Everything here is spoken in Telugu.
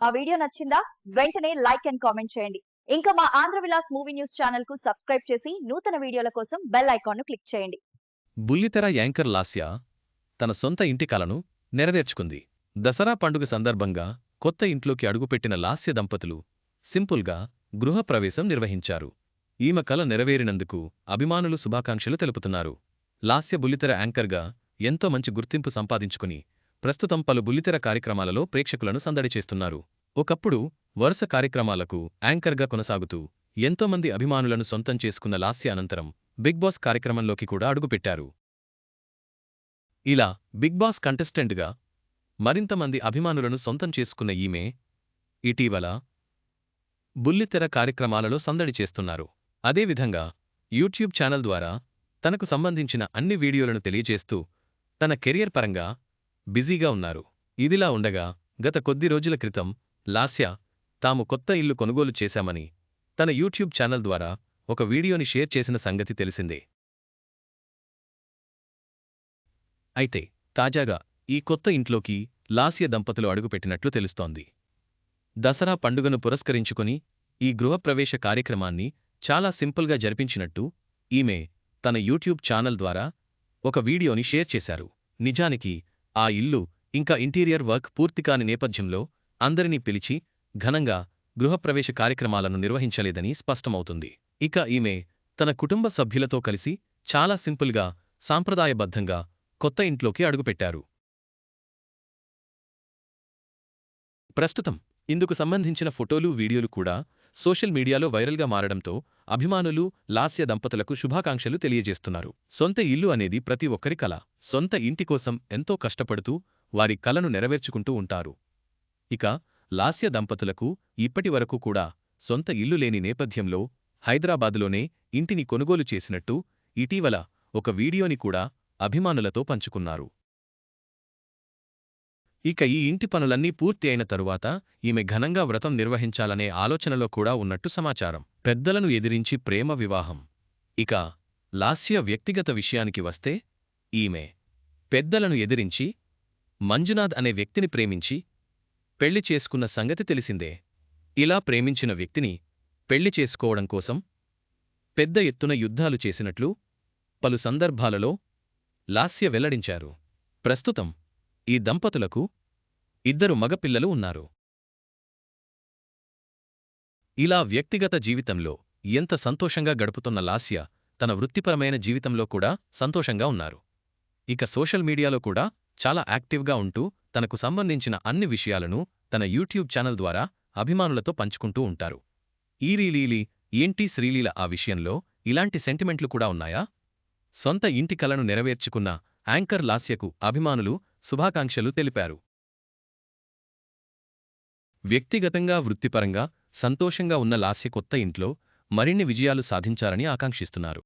ఆ వీడియో నచ్చిందా? వెంటనే లైక్ అండ్ కామెంట్ చేయండి. ఇంకా మా ఆంధ్ర విలాస్ మూవీ న్యూస్ ఛానల్కు సబ్స్క్రైబ్ చేసి నూతన వీడియోల కోసం బెల్ ఐకాన్ను క్లిక్ చేయండి. బుల్లితెర యాంకర్ లాస్య తన సొంత ఇంటి కలను నెరవేర్చుకుంది. దసరా పండుగ సందర్భంగా కొత్త ఇంట్లోకి అడుగుపెట్టిన లాస్య దంపతులు సింపుల్గా గృహప్రవేశం నిర్వహించారు. ఈమె కల నెరవేరినందుకు అభిమానులు శుభాకాంక్షలు తెలుపుతున్నారు. లాస్య బుల్లితెర యాంకర్గా ఎంతో మంచి గుర్తింపు సంపాదించుకుని ప్రస్తుతం పలు బుల్లితెర కార్యక్రమాలలో ప్రేక్షకులను సందడి చేస్తున్నారు. ఒకప్పుడు వరుస కార్యక్రమాలకు యాంకర్గా కొనసాగుతూ ఎంతోమంది అభిమానులను సొంతం చేసుకున్న లాస్య అనంతరం బిగ్ బాస్ కార్యక్రమంలోకి కూడా అడుగుపెట్టారు. ఇలా బిగ్ బాస్ కంటెస్టెంట్గా మరింతమంది అభిమానులను సొంతం చేసుకున్న ఈమె ఇటీవల బుల్లితెర కార్యక్రమాలలో సందడి చేస్తున్నారు. అదేవిధంగా యూట్యూబ్ ఛానల్ ద్వారా తనకు సంబంధించిన అన్ని వీడియోలను తెలియజేస్తూ తన కెరియర్ పరంగా బిజీగా ఉన్నారు. ఇదిలా ఉండగా గత కొద్ది రోజుల క్రితం లాస్య తాము కొత్త ఇల్లు కొనుగోలు చేశామని తన యూట్యూబ్ ఛానల్ ద్వారా ఒక వీడియోని షేర్ చేసిన సంగతి తెలిసిందే. అయితే తాజాగా ఈ కొత్త ఇంట్లోకి లాస్య దంపతులు అడుగుపెట్టినట్లు తెలుస్తోంది. దసరా పండుగను పురస్కరించుకుని ఈ గృహప్రవేశ కార్యక్రమాన్ని చాలా సింపుల్గా జరిపించినట్టు ఈమె తన యూట్యూబ్ ఛానల్ ద్వారా ఒక వీడియోని షేర్ చేశారు. నిజానికి ఆ ఇల్లు ఇంకా ఇంటీరియర్ వర్క్ పూర్తికాని నేపథ్యంలో అందరినీ పిలిచి ఘనంగా గృహప్రవేశ కార్యక్రమాలను నిర్వహించలేదని స్పష్టమవుతుంది. ఇక ఈమె తన కుటుంబ సభ్యులతో కలిసి చాలా సింపుల్గా సాంప్రదాయబద్ధంగా కొత్త ఇంట్లోకి అడుగుపెట్టారు. ప్రస్తుతం ఇందుకు సంబంధించిన ఫోటోలు వీడియోలు కూడా సోషల్ మీడియాలో వైరల్గా మారడంతో అభిమానులు లాస్య దంపతులకు శుభాకాంక్షలు తెలియజేస్తున్నారు. సొంత ఇల్లు అనేది ప్రతి ఒక్కరి కల. సొంత ఇంటి కోసం ఎంతో కష్టపడుతూ వారి కలను నెరవేర్చుకుంటూ ఉంటారు. ఇక లాస్య దంపతులకు ఇప్పటి వరకు కూడా సొంత ఇల్లు లేని నేపథ్యంలో హైదరాబాదులోనే ఇంటిని కొనుగోలు చేసినట్టు ఇటీవల ఒక వీడియోని కూడా అభిమానులతో పంచుకున్నారు. ఇక ఈ ఇంటి పనులన్నీ పూర్తి అయిన తరువాత ఈమె ఘనంగా వ్రతం నిర్వహించాలనే ఆలోచనలో కూడా ఉన్నట్టు సమాచారం. పెద్దలను ఎదిరించి ప్రేమ వివాహం. ఇక లాస్య వ్యక్తిగత విషయానికి వస్తే ఈమె పెద్దలను ఎదిరించి మంజునాథ్ అనే వ్యక్తిని ప్రేమించి పెళ్ళి చేసుకున్న సంగతి తెలిసిందే. ఇలా ప్రేమించిన వ్యక్తిని పెళ్ళి చేసుకోవడం కోసం పెద్ద ఎత్తున యుద్ధాలు చేసినట్లు పలు సందర్భాలలో లాస్య వెల్లడించారు. ప్రస్తుతం ఈ దంపతులకు ఇద్దరు మగపిల్లలు ఉన్నారు. ఇలా వ్యక్తిగత జీవితంలో ఎంత సంతోషంగా గడుపుతున్న లాస్య తన వృత్తిపరమైన జీవితంలో కూడా సంతోషంగా ఉన్నారు. ఇక సోషల్ మీడియాలో కూడా చాలా యాక్టివ్గా ఉంటూ తనకు సంబంధించిన అన్ని విషయాలను తన యూట్యూబ్ ఛానల్ ద్వారా అభిమానులతో పంచుకుంటూ ఉంటారు. ఈ రీలీలి ఏంటి శ్రీలీల ఆ విషయంలో ఇలాంటి సెంటిమెంట్లు కూడా ఉన్నాయా? సొంత ఇంటి కలను నెరవేర్చుకున్న యాంకర్ లాస్యకు అభిమానులు శుభాకాంక్షలు తెలిపారు. వ్యక్తిగతంగా వృత్తిపరంగా సంతోషంగా ఉన్న లాస్య కొత్త ఇంట్లో మరిన్ని విజయాలు సాధించాలని ఆకాంక్షిస్తున్నారు.